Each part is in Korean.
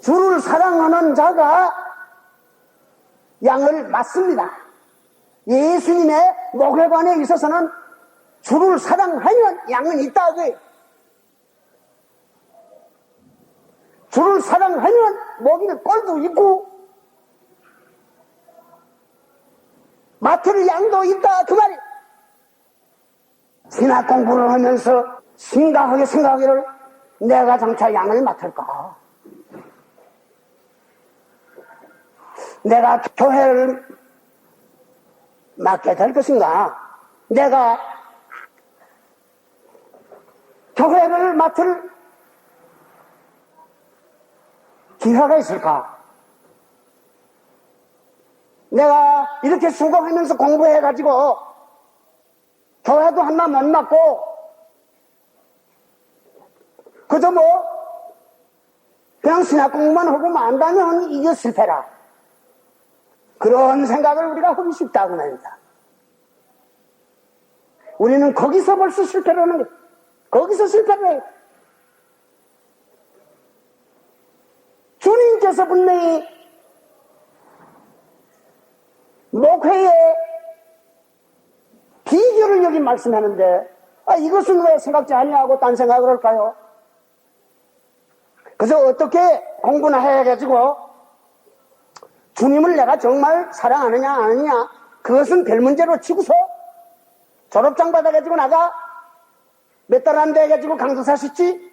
주를 사랑하는 자가 양을 맞습니다. 예수님의 목회관에 있어서는 주를 사랑하면 양은 있다고요. 주를 사랑하면 먹일 꼴도 있고 맡을 양도 있다 그 말이에요. 신학 공부를 하면서 심각하게 생각하기를 내가 장차 양을 맡을까? 내가 교회를 맡게 될 것인가? 내가 교회를 맡을 기회가 있을까? 내가 이렇게 수고하면서 공부해가지고 교회도 하나 못 맡고 그저 뭐 그냥 신학 공부만 하고 만다면 이게 실패라. 그런 생각을 우리가 하고 싶다고 말입니다. 우리는 거기서 벌써 실패를 하는 거예요. 거기서 실패를 해요. 주님께서 분명히 목회의 비결을 여기 말씀하는데 아, 이것은 왜 생각지 아니하고 딴 생각을 할까요? 그래서 어떻게 공부나 해가지고 주님을 내가 정말 사랑하느냐 아느냐 그것은 별 문제로 치고서 졸업장 받아가지고 나가 몇 달 안 돼가지고 강도사 시지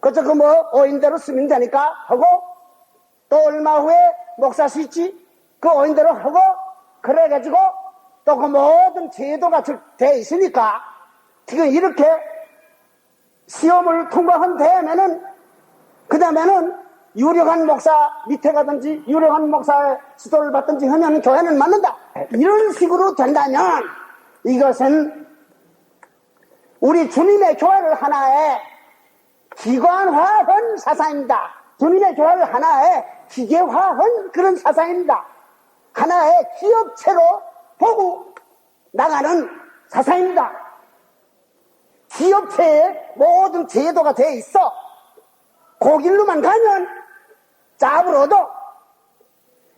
그저 그뭐 어인대로 쓰면 되니까 하고 또 얼마 후에 목사 시지 그 어인대로 하고 그래가지고 또 그 모든 제도가 돼 있으니까 지금 이렇게 시험을 통과한 다음에는 그 다음에는 유력한 목사 밑에 가든지 유력한 목사의 지도를 받든지 하면 교회는 맞는다. 이런 식으로 된다면 이것은 우리 주님의 교회를 하나의 기관화한 사상입니다. 주님의 교회를 하나의 기계화한 그런 사상입니다. 하나의 기업체로 보고 나가는 사상입니다. 기업체에 모든 제도가 돼 있어. 고길로만 가면 짭을 얻어.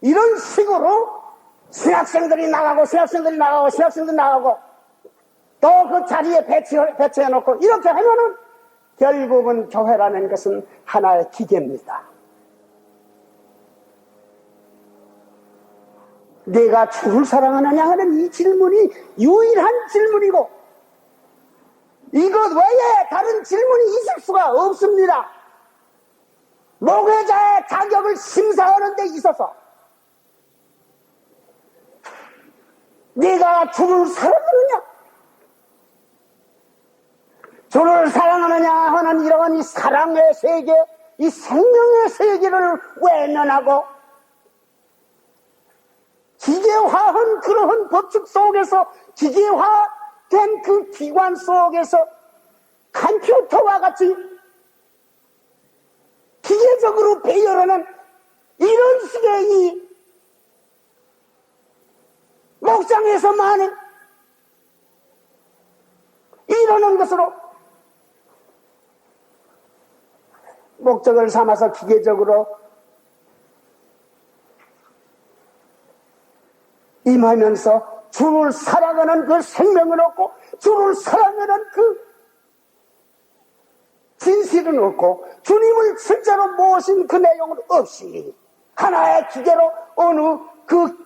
이런 식으로 신학생들이 나가고 신학생들이 나가고 신학생들이 나가고 또 그 자리에 배치해, 배치해 놓고 이렇게 하면은 결국은 교회라는 것은 하나의 기계입니다. 내가 주를 사랑하느냐 하는 이 질문이 유일한 질문이고 이것 외에 다른 질문이 있을 수가 없습니다. 목회자의 자격을 심사하는 데 있어서 네가 주를 사랑하느냐? 주를 사랑하느냐 하는 이러한 이 사랑의 세계 이 생명의 세계를 외면하고 기계화한 그러한 법칙 속에서 기계화된 그 기관 속에서 컴퓨터와 같이 기계적으로 배열하는 이런 식의 이 목장에서 많은 이러는 것으로 목적을 삼아서 기계적으로 임하면서 주를 사랑하는 그 생명을 얻고 주를 사랑하는 그 진실은 없고 주님을 실제로 모신 그 내용은 없이 하나의 기계로 어느 그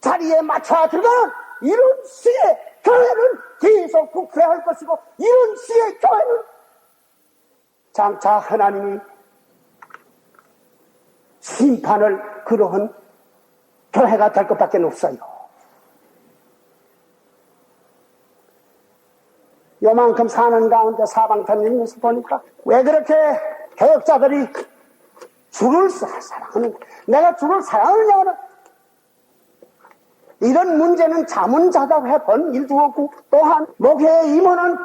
자리에 맞춰 들어가는 이런 시의 교회는 계속 국회할 것이고 이런 시의 교회는 장차 하나님이 심판을 그러한 교회가 될 것밖에 없어요. 요만큼 사는 가운데 사방탄님 모습 보니까 왜 그렇게 교역자들이 주를 사랑하는 내가 주를 사랑하느냐는. 이런 문제는 자문자답 해 본 일도 없고 또한 목회의 임원은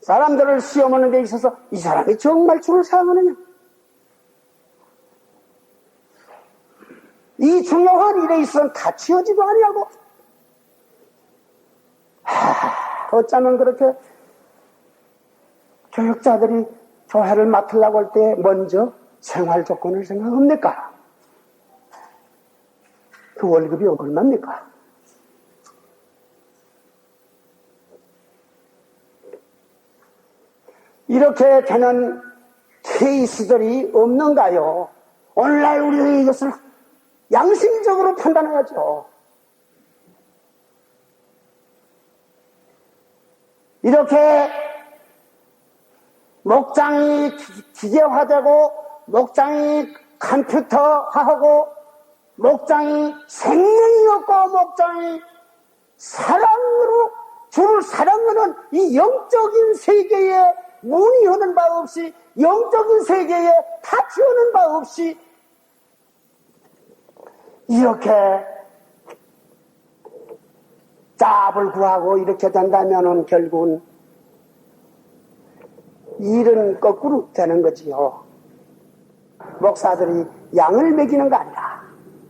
사람들을 시험하는 데 있어서 이 사람이 정말 주를 사랑하느냐? 이 중요한 일에 있어서는 다 치워지도 아니하고 하, 어쩌면 그렇게 교육자들이 교회를 맡으려고 할 때 먼저 생활 조건을 생각합니까? 그 월급이 얼마입니까? 이렇게 되는 케이스들이 없는가요? 오늘날 우리는 이것을 양심적으로 판단해야죠. 이렇게 목장이 기- 기계화되고 목장이 컴퓨터화하고 목장이 생명이 없고 목장이 사랑으로 주를 사랑하는 이 영적인 세계에 문의하는 바 없이 영적인 세계에 타치하는 바 없이 이렇게 짭을 구하고 이렇게 된다면은 결국은 일은 거꾸로 되는 거지요. 목사들이 양을 먹이는 거 아니라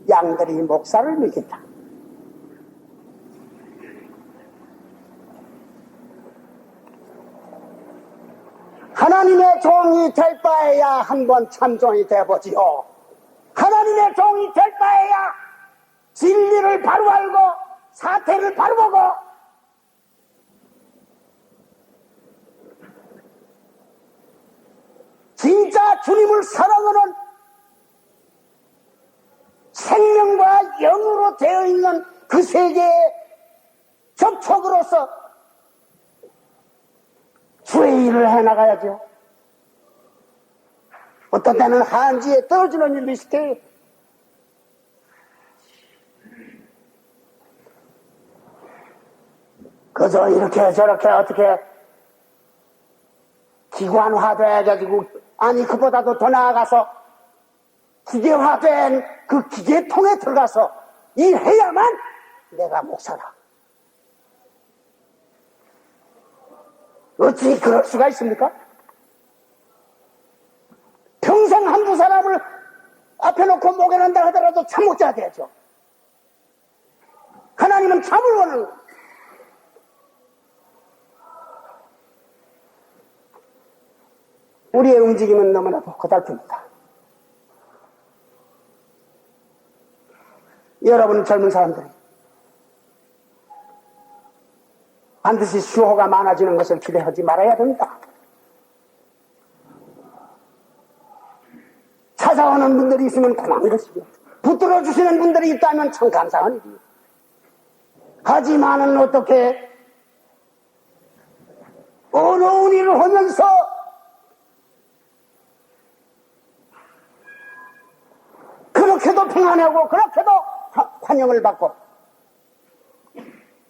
양들이 목사를 먹인다. 하나님의 종이 될 바에야 한번 참종이 돼보지요. 하나님의 종이 될 바에야 진리를 바로 알고 사태를 바로 보고 진짜 주님을 사랑하는 생명과 영으로 되어 있는 그 세계의 접촉으로서 주의 일을 해나가야죠. 어떤 때는 한지에 떨어지는 일도 있을 때 그저 이렇게 저렇게 어떻게 기관화돼가지고 아니 그보다도 더 나아가서 기계화된 그 기계통에 들어가서 일해야만 내가 목사다. 어찌 그럴 수가 있습니까? 평생 한두 사람을 앞에 놓고 목에는다 하더라도 참 못자야 되죠. 하나님은 참을 원하는 거예요. 우리의 움직임은 너무나도 고달픕니다. 여러분 젊은 사람들이 반드시 수호가 많아지는 것을 기대하지 말아야 됩니다. 찾아오는 분들이 있으면 고마운 것이고 붙들어 주시는 분들이 있다면 참 감사한 일이에요. 하지만은 어떻게 어려운 일을 하면서 그렇게도 평안하고 그렇게도 화- 환영을 받고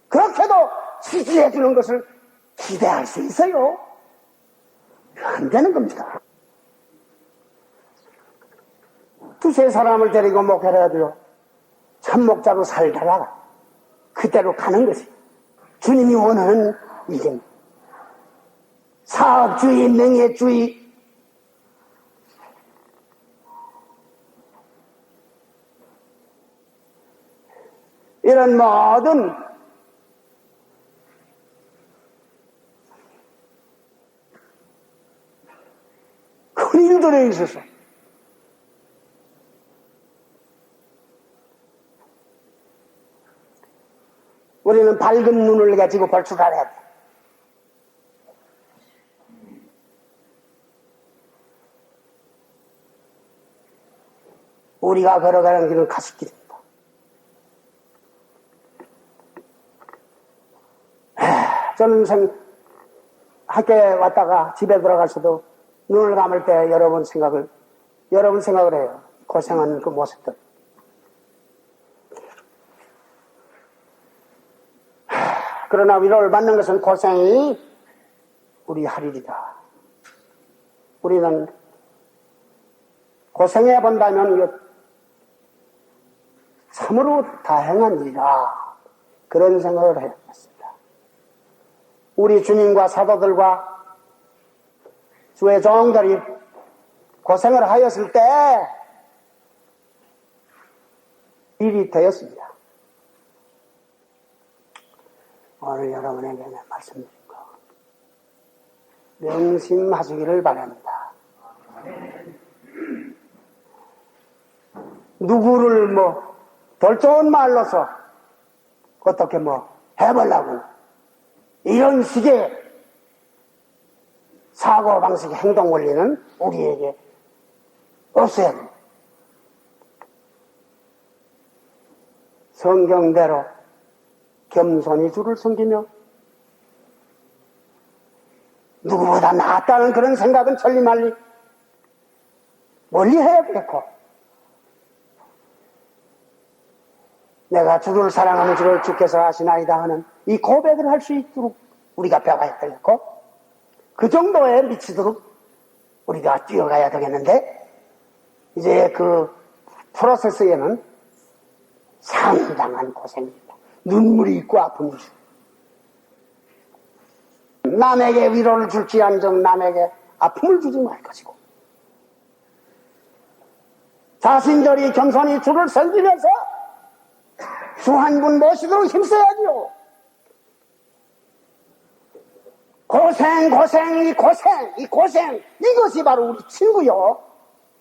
그렇게도 지지해 주는 것을 기대할 수 있어요. 안 되는 겁니다. 두세 사람을 데리고 목회를 해도요. 참목자로 살다가 그대로 가는 것이 주님이 원하는 일입니다. 사업주의, 명예주의, 이런 모든 큰 일들에 있어서 우리는 밝은 눈을 가지고 알아야 돼. 우리가 걸어가는 길은 가시길 입니다. 저는 생, 학교에 왔다가 집에 들어가서도 눈을 감을 때 여러분 생각을, 여러분 생각을 해요. 고생하는 그 모습들. 하, 그러나 위로를 받는 것은 고생이 우리 할 일이다. 우리는 고생해 본다면 참으로 다행한 일이다. 그런 생각을 해봤습니다. 우리 주님과 사도들과 주의 종들이 고생을 하였을 때 일이 되었습니다. 오늘 여러분에게 말씀드리고 명심하시기를 바랍니다. 누구를 뭐, 돌 좋은 말로서 어떻게 뭐 해보려고 이런 식의 사고 방식 행동 원리는 우리에게 없어야 됩니다. 성경대로 겸손히 주를 섬기며 누구보다 낫다는 그런 생각은 천리말리 멀리 해야겠고 내가 주를 사랑하는 주를 주께서 아시나이다 하는 이 고백을 할 수 있도록 우리가 배워야 되겠고 그 정도에 미치도록 우리가 뛰어가야 되겠는데 이제 그 프로세스에는 상당한 고생입니다. 눈물이 있고 아픔이 남에게 위로를 줄지언정 남에게 아픔을 주지 말 것이고 자신들이 겸손히 주를 섬기면서 주한 분 모시도록 힘써야지요. 고생, 고생, 이 고생, 이 고생, 이것이 바로 우리 친구요.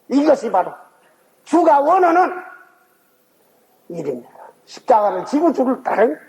이것이 바로 주가 원하는 일입니다. 십자가를 지고 주를 따른